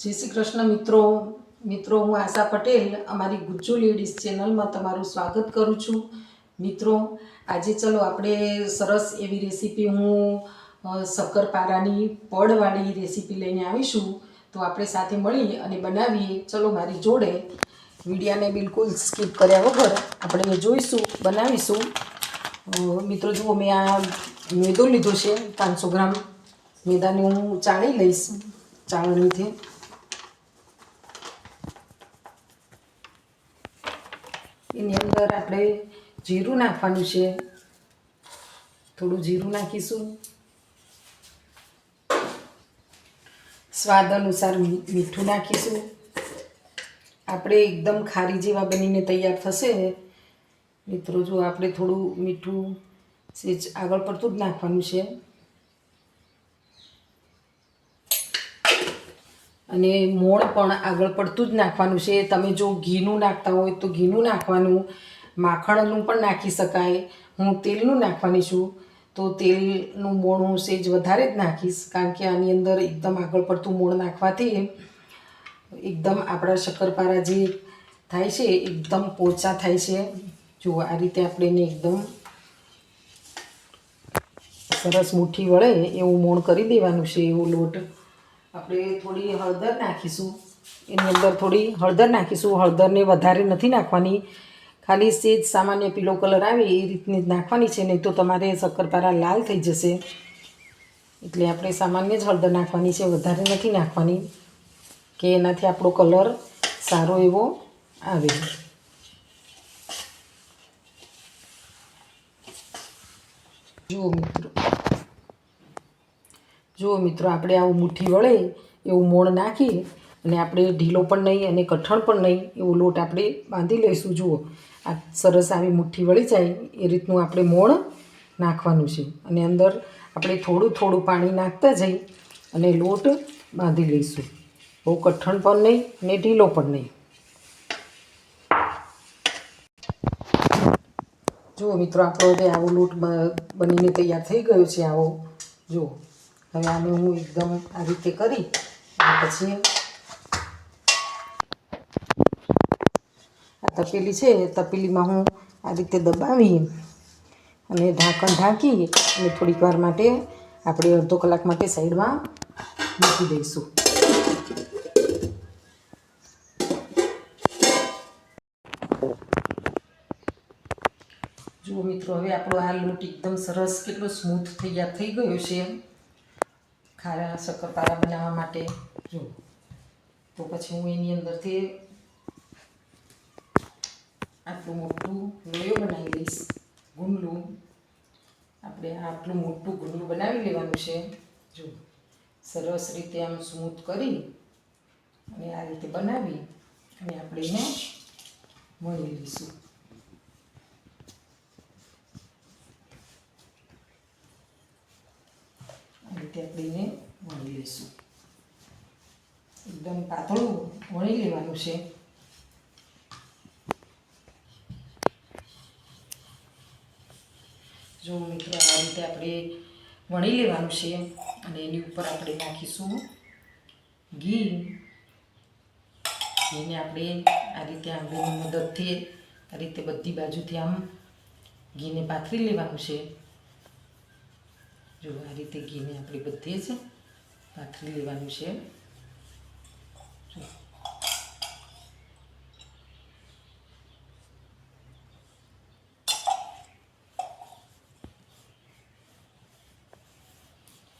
જય શ્રી કૃષ્ણ મિત્રો. મિત્રો, હું આશા પટેલ. અમારી ગુજ્જુ લેડીઝ ચેનલમાં તમારું સ્વાગત કરું છું. મિત્રો, આજે ચલો આપણે સરસ એવી રેસીપી હું શક્કરપારાની પડવાળી રેસીપી લઈને આવીશું. તો આપણે સાથે મળી અને બનાવીએ. ચલો મારી જોડે. મીડિયાને બિલકુલ સ્કીપ કર્યા વગર આપણે જોઈશું, બનાવીશું. મિત્રો, જુઓ, મેં આ મેદો લીધો છે, પાંચસો ગ્રામ. મેદાને હું ચાળી લઈશ. ચાળણીથી એની અંદર આપણે જીરું નાખવાનું છે. થોડું જીરું નાખીશું. સ્વાદ અનુસાર મીઠું નાખીશું. આપણે એકદમ ખારી જેવા બનીને તૈયાર થશે. મિત્રો, જો આપણે થોડું મીઠું સેજ આગળ પડતું જ નાખવાનું છે. અને મોણ પણ આગળ પડતું જ નાખવાનું છે. તમે જો ઘીનું નાખતા હોય તો ઘીનું નાખવાનું, માખણનું પણ નાખી શકાય. હું તેલનું નાખવાની છું. તો તેલનું મોણ હું સેજ વધારે જ નાખીશ, કારણ કે આની અંદર એકદમ આગળ પડતું મોણ નાખવાથી એકદમ આપણા શક્કરપારા જે થાય છે એકદમ પોચા થાય છે. જો આ રીતે આપણે એને એકદમ સરસ મુઠ્ઠી વળે એવું મોણ કરી દેવાનું છે, એવું લોટ. આપણે થોડી હળદર નાખીશું. એની અંદર થોડી હળદર નાખીશું. હળદરને વધારે નથી નાખવાની. ખાલી સેજ સામાન્ય પીલો કલર આવે એ રીતની જ નાખવાની છે, નહીં તો તમારે શક્કરપારા લાલ થઈ જશે. એટલે આપણે સામાન્ય જ હળદર નાખવાની છે, વધારે નથી નાખવાની કે એનાથી આપણો કલર સારો એવો આવે. જુઓ મિત્રો. જુઓ મિત્રો, આપણે આવું મુઠ્ઠી વળે, એવું મોણ નાખી અને આપણે ઢીલો પણ નહીં અને કઠણ પણ નહીં એવો લોટ આપણે બાંધી લઈશું. જુઓ, આ સરસ આવી મુઠ્ઠી વળી જાય, એ રીતનું આપણે મોણ નાખવાનું છે. અને અંદર આપણે થોડું થોડું પાણી નાખતા જઈ અને લોટ બાંધી લઈશું. બહુ કઠણ પણ નહીં ને ઢીલો પણ નહીં. જુઓ મિત્રો, આપણો હવે આવો લોટ બનીને તૈયાર થઈ ગયો છે, આવો. જુઓ. હવે આને હું એકદમ આ રીતે કરી પછી આ તપેલી છે તપેલીમાં હું આ રીતે દબાવી અને ઢાંકણ ઢાંકી અને થોડીક વાર માટે આપણે અડધો કલાક માટે સાઈડમાં મૂકી દઈશું. જુઓ મિત્રો, હવે આપણો આ લોટ એકદમ સરસ, કેટલો સ્મૂથ થઈ ગયા થઈ ગયો છે. ખારા શક્કરપારા બનાવવા માટે. જો, તો પછી હું એની અંદરથી આટલું મોટું લોયો બનાવી લઈશ ગુંડલું. આપણે આટલું મોટું ગુંડલું બનાવી લેવાનું છે. જો, સરસ રીતે આમ સ્મૂથ કરી અને આ રીતે બનાવી અને આપણે એને મળી લઈશું. આ રીતે આપણે એને વણી લઈશું. એકદમ પાતળું વણી લેવાનું છે. જો મિત્રો, આ રીતે આપણે વણી લેવાનું છે અને એની ઉપર આપણે નાખીશું ઘી. ઘીને આપણે આ રીતે આંગળીની મદદથી આ રીતે બધી બાજુથી આમ ઘીને પાથરી લેવાનું છે. જો આ રીતે ઘીને આપણે બધે જ પાથરી લેવાનું છે.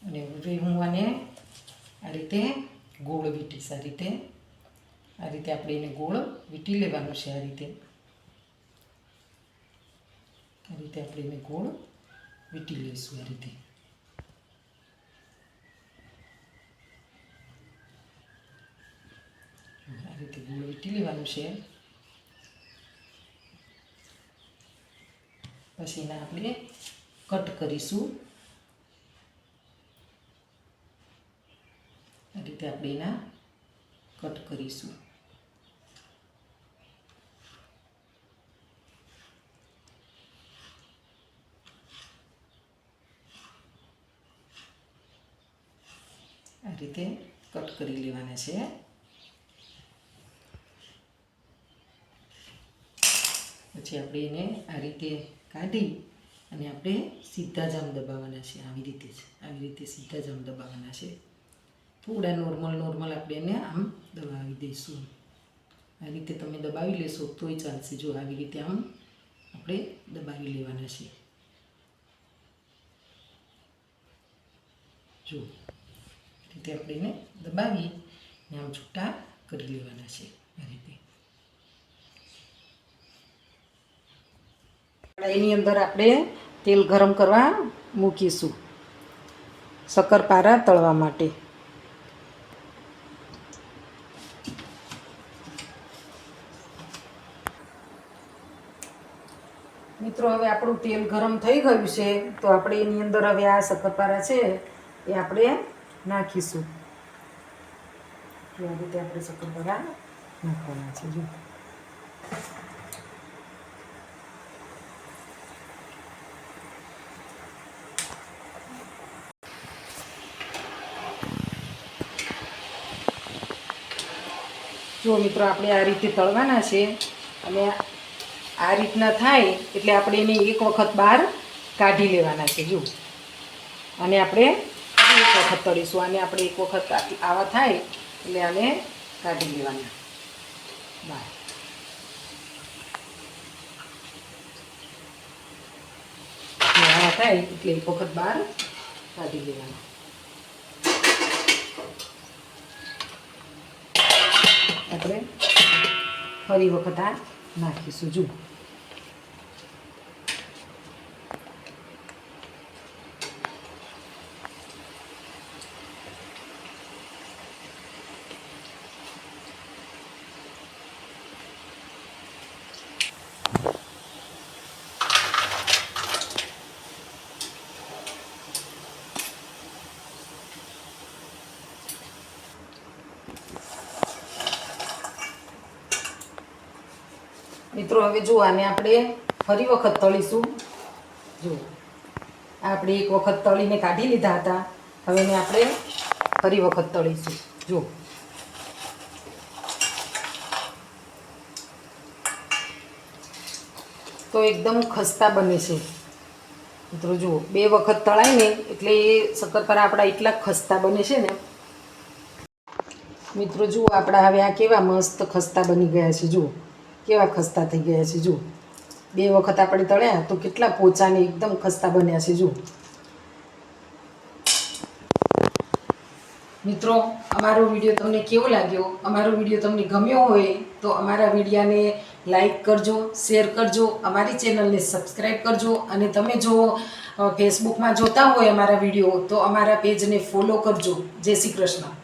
અને હવે હું આને આ રીતે ગોળ વીંટીશ, આ રીતે. આ રીતે આપણે એને ગોળ વીંટી લેવાનું છે, આ રીતે. આ રીતે આપણે એને ગોળ વીંટી લઈશું, આ રીતે આ રીતે ગોળ વીંટી લેવાનું છે. પછી એને આપણે કટ કરીશું. આ રીતે આપણે એના કટ કરીશું. આ રીતે કટ કરી લેવાના છે. પછી આપણે એને આ રીતે કાઢી અને આપણે સીધા જામ દબાવવાના છે, આવી રીતે જ, આવી રીતે સીધા જામ દબાવવાના છે. થોડા નોર્મલ નોર્મલ આપણે એને આમ દબાવી દઈશું. આ રીતે તમે દબાવી લેશો તોય ચાલશે, જો આવી રીતે આમ આપણે દબાવી લેવાના છે. જો રીતે આપણે એને દબાવી ને આમ છૂટા કરી લેવાના છે, આ રીતે. કઢાઈની અંદર આપણે તેલ ગરમ કરવા મૂકીશું. શક્કરપારા તળવા માટે. મિત્રો, હવે આપણું તેલ ગરમ થઈ ગયું છે, તો આપણે એની અંદર હવે આ શક્કરપારા છે, એ આપણે નાખીશું. આ રીતે આપણે શક્કરપારા નાખવાના છે જો જો મિત્રો આપણે આ રીતે તળવાના છે, અને આ રીતના થાય એટલે આપણે એને એક વખત બહાર કાઢી લેવાના છે જો અને આપણે એક વખત તળીશું આને આપણે એક વખત આવા થાય એટલે આને કાઢી લેવાના. બહાર. થાય એટલે એક વખત બહાર કાઢી લેવાના. આપણે ફરી વખત આ નાખીશું. જુઓ. મિત્રો, હવે જો આને આપણે ફરી વખત તળીશું. જુઓ, આપણે એક વખત તળીને કાઢી લીધા હતા. હવે એને આપણે ફરી વખત તળીશું. જુઓ. તો એકદમ ખસ્તા બને છે. મિત્રો, જુઓ, બે વખત તળાય ને એટલે એ શક્કરપારા આપણા એટલા ખસ્તા બને છે ને. મિત્રો, જુઓ, આપણા હવે આ કેવા મસ્ત ખસ્તા બની ગયા છે. જુઓ. કેવા ખસ્તા થઈ ગયા છે, જુઓ. બે વખત આપણે તળ્યા તો કેટલા પોચાને એકદમ ખસ્તા બન્યા છે, જુઓ. મિત્રો, અમારો વીડિયો તમને કેવો લાગ્યો? અમારો વીડિયો તમને ગમ્યો હોય તો અમારા વિડીયાને લાઈક કરજો, શેર કરજો, અમારી ચેનલને સબસ્ક્રાઈબ કરજો અને તમે જો ફેસબુકમાં જોતા હોય અમારા વીડિયો તો અમારા પેજને ફોલો કરજો. જય શ્રી કૃષ્ણ.